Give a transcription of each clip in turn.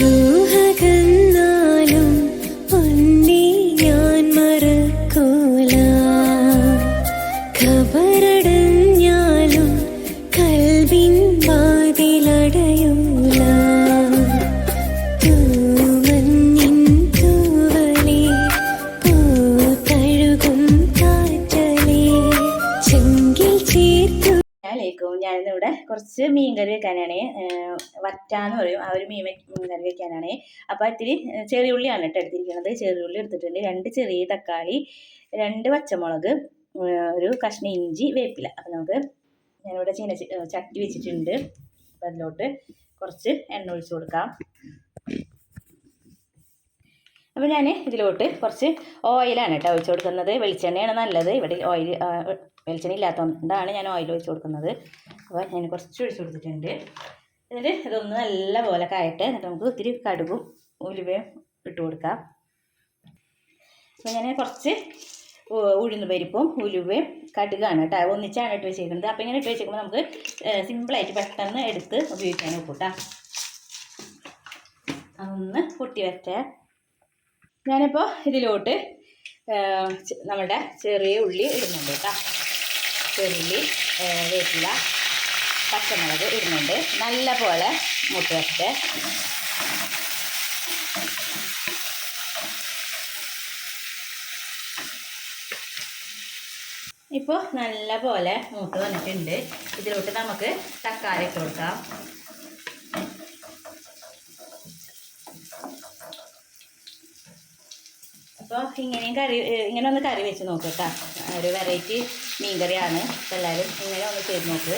രൂഹകന്നാലും അസ്സലാമലൈക്കും ഞാനിന്നിവിടെ കുറച്ച് മീൻ കറി വെക്കാനാണ്. വറ്റാന്ന് പറയും. ആ ഒരു മീൻ കറി വെക്കാനാണ്. അപ്പോൾ ഇത്തിരി ചെറിയ ഉള്ളിയാണ് കേട്ടോ എടുത്തിരിക്കുന്നത് ചെറിയ ഉള്ളി എടുത്തിട്ടുണ്ട്. രണ്ട് ചെറിയ തക്കാളി രണ്ട് പച്ചമുളക് ഒരു കഷ്ണം ഇഞ്ചി വേപ്പില. അപ്പോൾ നമുക്ക് ഞാനിവിടെ ചീന ചട്ടി വെച്ചിട്ടുണ്ട്. അപ്പോൾ അതിലോട്ട് കുറച്ച് എണ്ണ ഒഴിച്ചു കൊടുക്കാം. അപ്പോൾ ഞാൻ ഇതിലോട്ട് കുറച്ച് ഓയിലാണ് കേട്ടോ ഒഴിച്ച് കൊടുക്കുന്നത്. വെളിച്ചെണ്ണയാണ് നല്ലത്. ഇവിടെ ഓയിൽ വെളിച്ചെണ്ണ ഇല്ലാത്തതുകൊണ്ടാണ് ഞാൻ ഓയിൽ ഒഴിച്ച് കൊടുക്കുന്നത്. അപ്പോൾ ഞാൻ കുറച്ച് ഒഴിച്ച് കൊടുത്തിട്ടുണ്ട്. എന്നിട്ട് ഇതൊന്ന് നല്ല പോലെ കായട്ടെ. എന്നിട്ട് നമുക്ക് ഒത്തിരി കടുകും ഉലുവയും ഇട്ട് കൊടുക്കാം. അപ്പോൾ ഞാൻ കുറച്ച് ഉഴുന്ന് പരിപ്പും ഉലുവയും കടുകാണ് കേട്ടോ. ഒന്നിച്ചാണ് ഇട്ട് വെച്ചിരിക്കുന്നത് അപ്പോൾ ഇങ്ങനെ ഇട്ട് വെച്ചിരിക്കുമ്പോൾ നമുക്ക് സിമ്പിളായിട്ട് പെട്ടെന്ന് എടുത്ത് ഉപയോഗിക്കാൻ നോക്കൂട്ടാ അതൊന്ന് പൊട്ടി വരട്ടെ. ഞാനിപ്പോൾ ഇതിലോട്ട് നമ്മുടെ ചെറിയ ഉള്ളി ഇടുന്നുണ്ട് കേട്ടോ. ചെറുള്ളി വേപ്പില പച്ചമുളക് ഇടുന്നുണ്ട്. നല്ല പോലെ മുട്ട ഇപ്പോൾ നല്ല പോലെ മൂത്ത് വന്നിട്ടുണ്ട്. ഇതിലോട്ട് നമുക്ക് തക്കാളി കൊടുക്കാം. അപ്പോൾ ഇങ്ങനെയും കറി ഇങ്ങനെ ഒന്ന് കറി വെച്ച് നോക്കുക കേട്ടോ ഒരു വെറൈറ്റി മീൻ കറിയാണ് അപ്പോൾ എല്ലാവരും ഇങ്ങനെ ഒന്ന് ചെയ്ത് നോക്ക്.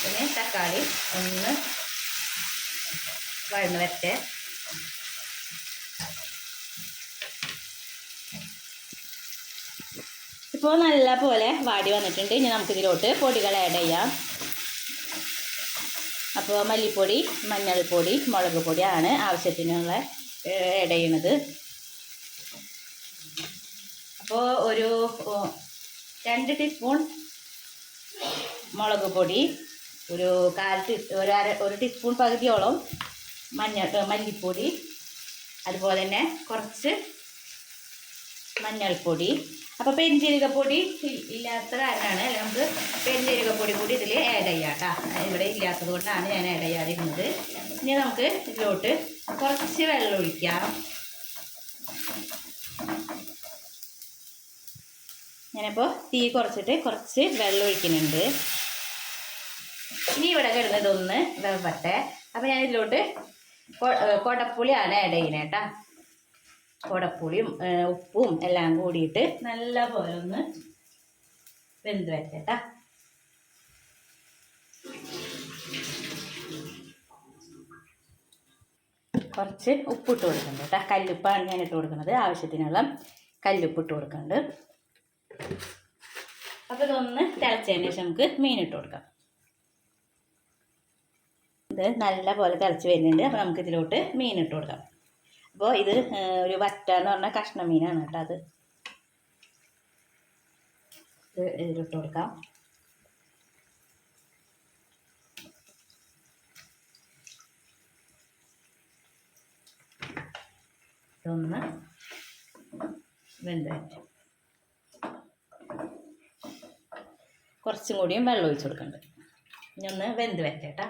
പിന്നെ തക്കാളി ഒന്ന് വഴന്ന് വരട്ടെ. ഇപ്പോൾ നല്ല പോലെ വാടി വന്നിട്ടുണ്ട്. ഇനി നമുക്കിതിലോട്ട് പൊടികൾ ആഡ് ചെയ്യാം. അപ്പോൾ മല്ലിപ്പൊടി മഞ്ഞൾപ്പൊടി മുളക് പൊടിയാണ് ആവശ്യത്തിനുള്ള ആഡ് ചെയ്യണത് അപ്പോൾ ഒരു രണ്ട് ടീസ്പൂൺ മുളക് പൊടി ഒരു കാൽ ടീ ഒരു അര ഒരു ടീസ്പൂൺ പകുതിയോളം മഞ്ഞ മല്ലിപ്പൊടി അതുപോലെ തന്നെ കുറച്ച് മഞ്ഞൾപ്പൊടി. അപ്പോൾ പെരിഞ്ജീരകപ്പൊടി ഇല്ലാത്ത കാരണമാണ് നമുക്ക് പെരിഞ്ജീരകപ്പൊടി കൂടി ഇതിൽ ആഡ് ചെയ്യാം കേട്ടോ. ഇവിടെ ഇല്ലാത്തത് കൊണ്ടാണ് ഞാൻ ആഡ് ചെയ്യാതിരുന്നത്. ഇനി നമുക്ക് ഇതിലോട്ട് കുറച്ച് വെള്ളം ഒഴിക്കാം. ഞാനിപ്പോൾ തീ കുറച്ചിട്ട് കുറച്ച് വെള്ളം ഒഴിക്കുന്നുണ്ട്. ഇനി ഇവിടെ കിടന്നതൊന്ന് വെവട്ടെ. അപ്പോൾ ഞാൻ ഇതിലോട്ട് കൊടപ്പുളിയാണ് ആഡ് ചെയ്യുന്നത് കേട്ടോ. കൊടപ്പുളിയും ഉപ്പും എല്ലാം കൂടിയിട്ട് നല്ല പോലെ ഒന്ന് വെന്ത് വരട്ടെ കുറച്ച് ഉപ്പിട്ട് കൊടുക്കുന്നുണ്ട് കേട്ടോ. കല്ലുപ്പാണ് ഞാൻ ഇട്ട് കൊടുക്കുന്നത്. ആവശ്യത്തിനുള്ള കല്ലുപ്പിട്ട് കൊടുക്കുന്നുണ്ട്. അപ്പോൾ ഇതൊന്ന് തിളച്ചതിന് ശേഷം നമുക്ക് മീൻ ഇട്ട് കൊടുക്കാം. ഇത് നല്ല പോലെ തിളച്ച് വരുന്നുണ്ട്. അപ്പോൾ നമുക്ക് ഇതിലോട്ട് മീൻ ഇട്ട് കൊടുക്കാം. അപ്പോൾ ഇത് ഒരു വറ്റ എന്ന് പറഞ്ഞ കഷ്ണ മീനാണ് കേട്ടോ അത്. ഇത് ഇതിലിട്ട് കൊടുക്കാം. ഇതൊന്ന് വെന്ത് വരട്ടെ. കുറച്ചും കൂടിയും വെള്ളം ഒഴിച്ച് കൊടുക്കുന്നുണ്ട് ഇനി ഒന്ന് വെന്ത് വരട്ടെ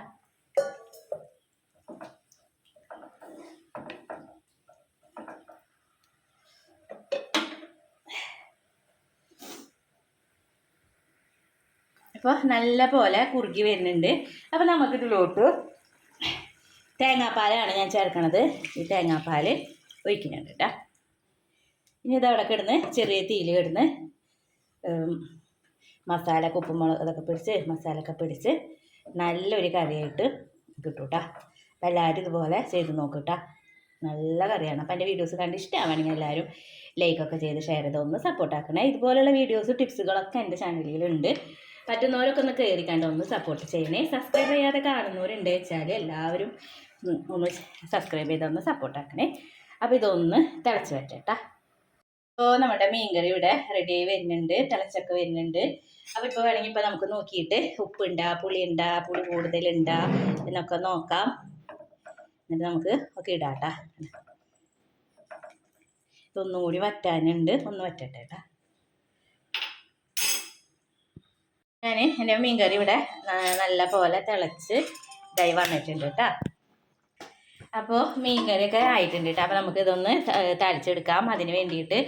അപ്പോൾ നല്ല പോലെ കുറുകി വരുന്നുണ്ട്. അപ്പോൾ നമുക്കിതിലോട്ട് തേങ്ങാപ്പാലാണ് ഞാൻ ചേർക്കണത്. ഈ തേങ്ങാപ്പാൽ ഒഴിക്കുന്നുണ്ട് കേട്ടോ ഇനി ഇതവിടെ കിടന്ന് ചെറിയ തീയിൽ കിടന്ന് മസാല കുപ്പുമുളക് അതൊക്കെ പിടിച്ച് മസാലയൊക്കെ പിടിച്ച് നല്ലൊരു കറിയായിട്ട് കിട്ടും കേട്ടോ അപ്പോൾ എല്ലാവരും ഇതുപോലെ ചെയ്ത് നോക്കും നല്ല കറിയാണ്. അപ്പം എന്റെ വീഡിയോസ് കണ്ട് ഇഷ്ടമാണെങ്കിൽ എല്ലാവരും ലൈക്കൊക്കെ ചെയ്ത് ഷെയർ ചെയ്ത് ഒന്ന് സപ്പോർട്ട് ആക്കണേ ഇതുപോലുള്ള വീഡിയോസ് ടിപ്സുകളൊക്കെ എന്റെ ചാനലിലുണ്ട്. പറ്റുന്നവരൊക്കെ ഒന്ന് കയറി കണ്ട് ഒന്ന് സപ്പോർട്ട് ചെയ്യണേ. സബ്സ്ക്രൈബ് ചെയ്യാതെ കാണുന്നവരുണ്ട് വെച്ചാൽ എല്ലാവരും ഒന്ന് സബ്സ്ക്രൈബ് ചെയ്ത് ഒന്ന് സപ്പോർട്ട് ആക്കണേ. അപ്പോൾ ഇതൊന്ന് തിളച്ച് വെച്ചേട്ടാ അപ്പോൾ നമ്മുടെ മീൻകറി ഇവിടെ റെഡി ആയി വരുന്നുണ്ട് തിളച്ചൊക്കെ വരുന്നുണ്ട്. അപ്പോൾ ഇപ്പൊ വേണമെങ്കിൽ ഇപ്പോൾ നമുക്ക് നോക്കിയിട്ട് ഉപ്പ് ഉപ്പുണ്ടാ പുളി ഉണ്ടാ പുളി കൂടുതലുണ്ടാ എന്നൊക്കെ നോക്കാം. എന്നിട്ട് നമുക്ക് ഒക്കെ ഇടാട്ടാ. ഇതൊന്നും കൂടി വറ്റാനുണ്ട്. ഒന്ന് വറ്റട്ടെ കേട്ടാ ഞാൻ എന്റെ മീൻകറി ഇവിടെ നല്ല പോലെ തിളച്ച് ഇതായി വന്നിട്ടുണ്ട് കേട്ടോ അപ്പോൾ മീൻ മീൻകറിയൊക്കെ ആയിട്ടുണ്ട് കേട്ടോ അപ്പോൾ നമുക്ക് ഇതൊന്ന് തളിച്ചെടുക്കാം. അതിന് വേണ്ടിയിട്ട്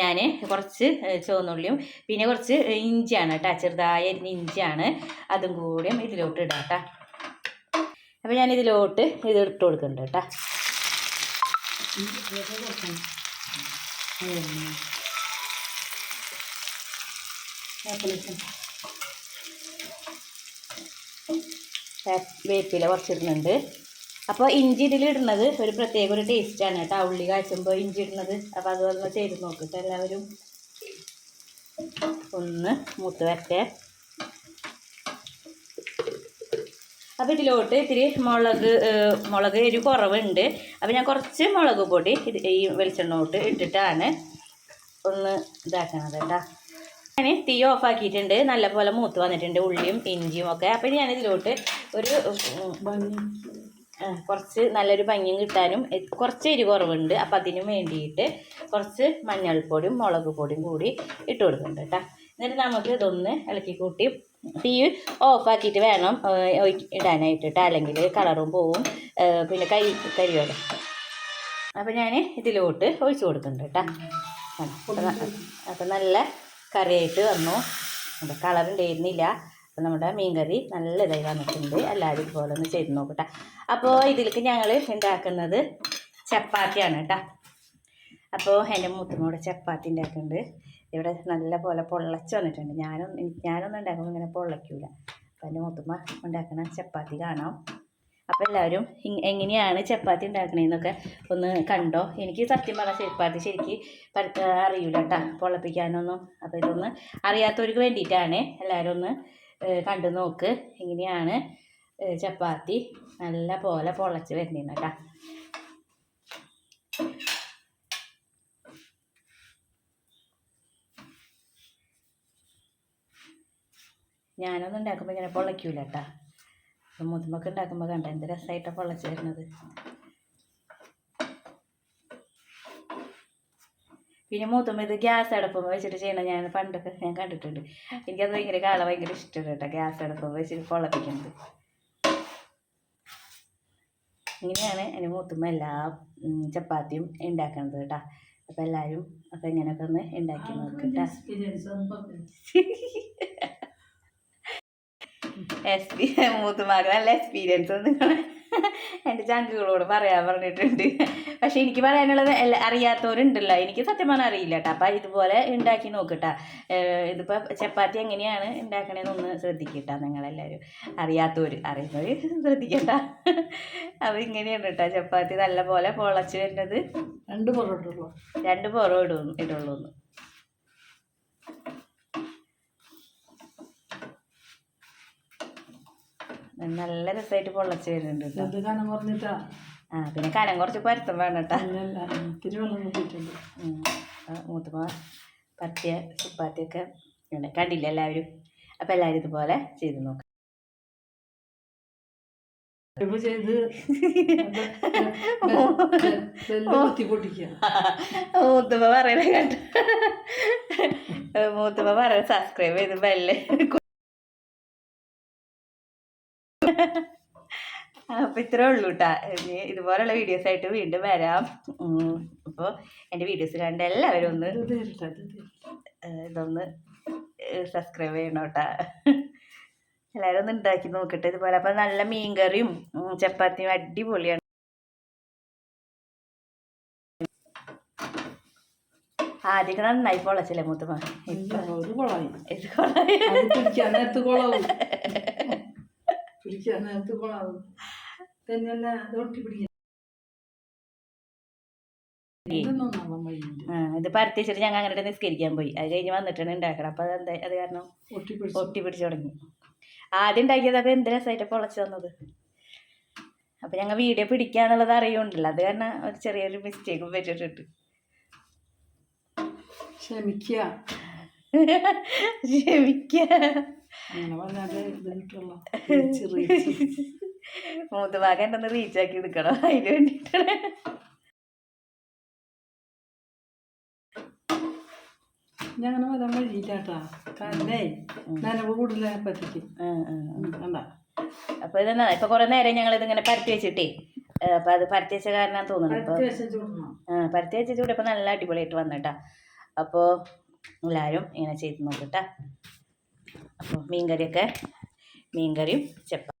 ഞാൻ കുറച്ച് ചുവന്നുള്ളിയും പിന്നെ കുറച്ച് ഇഞ്ചിയാണ് കേട്ടോ ചെറുതായ ഇഞ്ചിയാണ് അതും കൂടിയും ഇതിലോട്ട് ഇടാം കേട്ടോ അപ്പോൾ ഞാൻ ഇതിലോട്ട് ഇത് ഇട്ട് കൊടുക്കുന്നുണ്ട് കേട്ടോ വേപ്പില കുറച്ചിടുന്നുണ്ട്. അപ്പോൾ ഇഞ്ചി ഇതിലിടുന്നത് ഒരു പ്രത്യേക ഒരു ടേസ്റ്റാണ് കേട്ടോ. ഉള്ളി കാച്ചുമ്പോൾ ഇഞ്ചി ഇടുന്നത്. അപ്പോൾ അതുപോലെ ചെയ്ത് നോക്കിയിട്ട് എല്ലാവരും. ഒന്ന് മൂത്ത് വരട്ടെ. അപ്പോൾ ഇതിലോട്ട് ഇത്തിരി മുളക് മുളക് ഒരു കുറവുണ്ട്. അപ്പോൾ ഞാൻ കുറച്ച് മുളക് പൊടി ഇത് ഈ വെളിച്ചെണ്ണോട്ട് ഇട്ടിട്ടാണ് ഒന്ന് ഇതാക്കണത് കേട്ടോ ഞാൻ തീ ഓഫാക്കിയിട്ടുണ്ട് നല്ലപോലെ മൂത്ത് വന്നിട്ടുണ്ട് ഉള്ളിയും ഇഞ്ചിയും ഒക്കെ. അപ്പോൾ ഞാനിതിലോട്ട് ഒരു കുറച്ച് നല്ലൊരു ഭംഗിയും കിട്ടാനും കുറച്ച് എരി കുറവുണ്ട്. അപ്പം അതിന് വേണ്ടിയിട്ട് കുറച്ച് മഞ്ഞൾപ്പൊടിയും മുളക് പൊടിയും കൂടി ഇട്ട് കൊടുക്കുന്നുണ്ട് കേട്ടോ. എന്നിട്ട് നമുക്ക് ഇതൊന്ന് ഇളക്കി കൂട്ടി തീ ഓഫാക്കിയിട്ട് വേണം ഇടാനായിട്ട് കേട്ടോ. അല്ലെങ്കിൽ കളറും പോവും. പിന്നെ കരി കരിയോടെ അപ്പം ഞാൻ ഇതിലോട്ട് ഒഴിച്ചു കൊടുക്കുന്നുണ്ട് കേട്ടോ. അപ്പം നല്ല കറിയായിട്ട് വന്നു. കളർ ഉണ്ടായിരുന്നില്ല. അപ്പം നമ്മുടെ മീൻകറി നല്ല ഇതായി വന്നിട്ടുണ്ട്. എല്ലാവരും ഇതുപോലെ ഒന്ന് ചെയ്ത് നോക്കട്ടെ. അപ്പോൾ ഇതിലേക്ക് ഞങ്ങൾ ഉണ്ടാക്കുന്നത് ചപ്പാത്തിയാണ് കേട്ടോ. അപ്പോൾ എന്റെ മൂത്തമ്മയുടെ ചപ്പാത്തി ഉണ്ടാക്കുന്നുണ്ട്. ഇവിടെ നല്ല പോലെ പൊള്ളച്ച് വന്നിട്ടുണ്ട്. ഞാനും ഞാനൊന്നും ഉണ്ടാക്കുമ്പോൾ ഇങ്ങനെ പൊള്ളയ്ക്കൂല അപ്പോൾ എന്റെ മൂത്തമ്മ ഉണ്ടാക്കുന്ന ചപ്പാത്തി കാണാം. അപ്പോൾ എല്ലാവരും എങ്ങനെയാണ് ചപ്പാത്തി ഉണ്ടാക്കണേന്നൊക്കെ ഒന്ന് കണ്ടോ? എനിക്ക് സത്യം പറഞ്ഞാൽ ചപ്പാത്തി ശരിക്ക് അറിയൂല കേട്ടോ. പൊള്ളപ്പിക്കാനൊന്നും. അപ്പോൾ ഇതൊന്ന് അറിയാത്തവർക്ക് വേണ്ടിയിട്ടാണ് എല്ലാവരും ഒന്ന് കണ്ടു നോക്ക്. ഇങ്ങനെയാണ് ചപ്പാത്തി നല്ല പോലെ പൊളച്ച് വരുന്നത് കേട്ടോ. ഞാനൊന്നും ഉണ്ടാക്കുമ്പോൾ ഇങ്ങനെ പൊളയ്ക്കൂല കേട്ടോ. മുതുമൊക്കെ ഉണ്ടാക്കുമ്പോൾ കണ്ട എന്ത് രസമായിട്ടാണ് പൊള്ളച്ച് വരുന്നത്. പിന്നെ മൂത്തുമ്മ ഇത് ഗ്യാസ് അടുപ്പം വെച്ചിട്ട് ചെയ്യണം ഞാൻ പണ്ടൊക്കെ ഞാൻ കണ്ടിട്ടുണ്ട്. എനിക്കത് ഭയങ്കര കാള ഭയങ്കര ഇഷ്ടമാണ് കേട്ടോ ഗ്യാസ് അടുപ്പം വെച്ചിട്ട് പൊള്ളപ്പിക്കുന്നത് ഇങ്ങനെയാണ് എന്റെ മൂത്തുമ്മ എല്ലാ ചപ്പാത്തിയും ഉണ്ടാക്കുന്നത് കേട്ടോ. അപ്പം എല്ലാവരും അപ്പം ഇങ്ങനെയൊക്കെ ഒന്ന് ഉണ്ടാക്കി നോക്കട്ടാ എക്സ്പീരിയൻസ് മൂത്തുമാക്ക് നല്ല എക്സ്പീരിയൻസ് നിങ്ങൾ എന്റെ ചങ്കുകളോട് പറയാൻ പറഞ്ഞിട്ടുണ്ട്. പക്ഷേ എനിക്ക് പറയാനുള്ളത് എല്ലാ അറിയാത്തവരുണ്ടല്ലോ. എനിക്ക് സത്യം പറഞ്ഞാൽ അറിയില്ല കേട്ടോ അപ്പം ഇതുപോലെ ഉണ്ടാക്കി നോക്കട്ടാ. ഇതിപ്പോൾ ചപ്പാത്തി എങ്ങനെയാണ് ഉണ്ടാക്കണേന്നൊന്ന് ശ്രദ്ധിക്കട്ടാ നിങ്ങളെല്ലാവരും അറിയാത്തവർ അറിയുന്നവർ ശ്രദ്ധിക്കട്ട. അപ്പോൾ ഇങ്ങനെയാണ് കേട്ടോ ചപ്പാത്തി നല്ല പോലെ പൊളച്ച് വരുന്നത്. രണ്ട് പൊറോട്ട ഉള്ളു രണ്ട് പൊറോ ഇടും ഇടുള്ളൂ നല്ല രസമായിട്ട് പൊള്ളച്ച് വരുന്നുണ്ട് കേട്ടോ ഇത് കനം കുറഞ്ഞിട്ടാ? ആ പിന്നെ കനം കുറച്ച് പരുത്തം വേണം കേട്ടോ ഇത്തിരി വെള്ളം കൂട്ടിയിട്ടുണ്ട്. മൂത്തുമ്മ പത്തിയ ചുപ്പാത്തിയൊക്കെ ഉണ്ട് കണ്ടില്ല എല്ലാവരും. അപ്പം എല്ലാവരും ഇതുപോലെ ചെയ്ത് നോക്കാം. ചെയ്ത് മൂത്തുമ്മ പറയണ കേട്ടോ. മൂത്തുമ്മ പറയണ സബ്സ്ക്രൈബ് ചെയ്ത് ബെല്ല് അപ്പോൾ ഇത്രേ ഉള്ളൂ കേട്ടോ ഇതുപോലുള്ള വീഡിയോസ് ആയിട്ട് വീണ്ടും വരാം. അപ്പോൾ എന്റെ വീഡിയോസ് കണ്ട എല്ലാവരും ഒന്ന് ഇത് ഇത് ഇതൊന്ന് സബ്സ്ക്രൈബ് ചെയ്യണം കേട്ടോ എല്ലാവരും ഒന്ന് ഉണ്ടാക്കി നോക്കട്ടെ ഇതുപോലെ. അപ്പോൾ നല്ല മീൻകറിയും ചപ്പാത്തിയും അടിപൊളിയാണ്. ആദ്യമൊക്കെ നന്നായി പൊളച്ചല്ലേ മൂത്തമ്മ? ഒരു കുളമായി ഇത്. പിടിക്കാൻ നേരത്ത് നേരത്ത് തന്നെയല്ല അത് പിടിക്കാൻ ഇതൊന്നും നന്നാവാൻ വഴിയുണ്ട് ആ, ഇത് പരത്തി വെച്ചിട്ട് ഞങ്ങൾ അങ്ങനെ നിസ്കരിക്കാൻ പോയി. അത് കഴിഞ്ഞ് വന്നിട്ടാണ് ഉണ്ടാക്കണം അപ്പം അതെന്താ അത് കാരണം ഒട്ടി പിടിച്ചു തുടങ്ങി. ആദ്യം ഉണ്ടാക്കിയതൊക്കെ എന്ത് രസമായിട്ട് പൊളച്ചു തന്നത് അപ്പം ഞങ്ങൾ വീഡിയോ പിടിക്കാന്നുള്ളത് അറിയുന്നുണ്ടല്ലോ. അത് കാരണം ഒരു ചെറിയൊരു മിസ്റ്റേക്കും പറ്റിയിട്ടുണ്ട്. ക്ഷമിക്കുക. ക്ഷമിക്ക മൂത്ത ഭാഗം എന്റെ ഒന്ന് റീച്ചാക്കി എടുക്കണം. അതിന് വേണ്ടിയിട്ടാണ്. അങ്ങനെ വരാൻ വഴിയില്ലാട്ടാ കാരണേ നനവ് ഇപ്പൊ കണ്ട? അപ്പോൾ ഇത് ഇപ്പോൾ കുറേ നേരം ഞങ്ങൾ ഇതിങ്ങനെ പരത്തി വെച്ചിട്ടേ അപ്പൊ അത് പരത്തി വെച്ച കാരണം തോന്നുന്നു. ആ പരത്തി വെച്ച ചൂട്. ഇപ്പൊ നല്ല അടിപൊളിയായിട്ട് വന്നിട്ടാ അപ്പോൾ എല്ലാരും ഇങ്ങനെ ചെയ്ത് നോക്കട്ടാ അപ്പോൾ മീൻകറിയൊക്കെ മീൻകറിയും ചപ്പ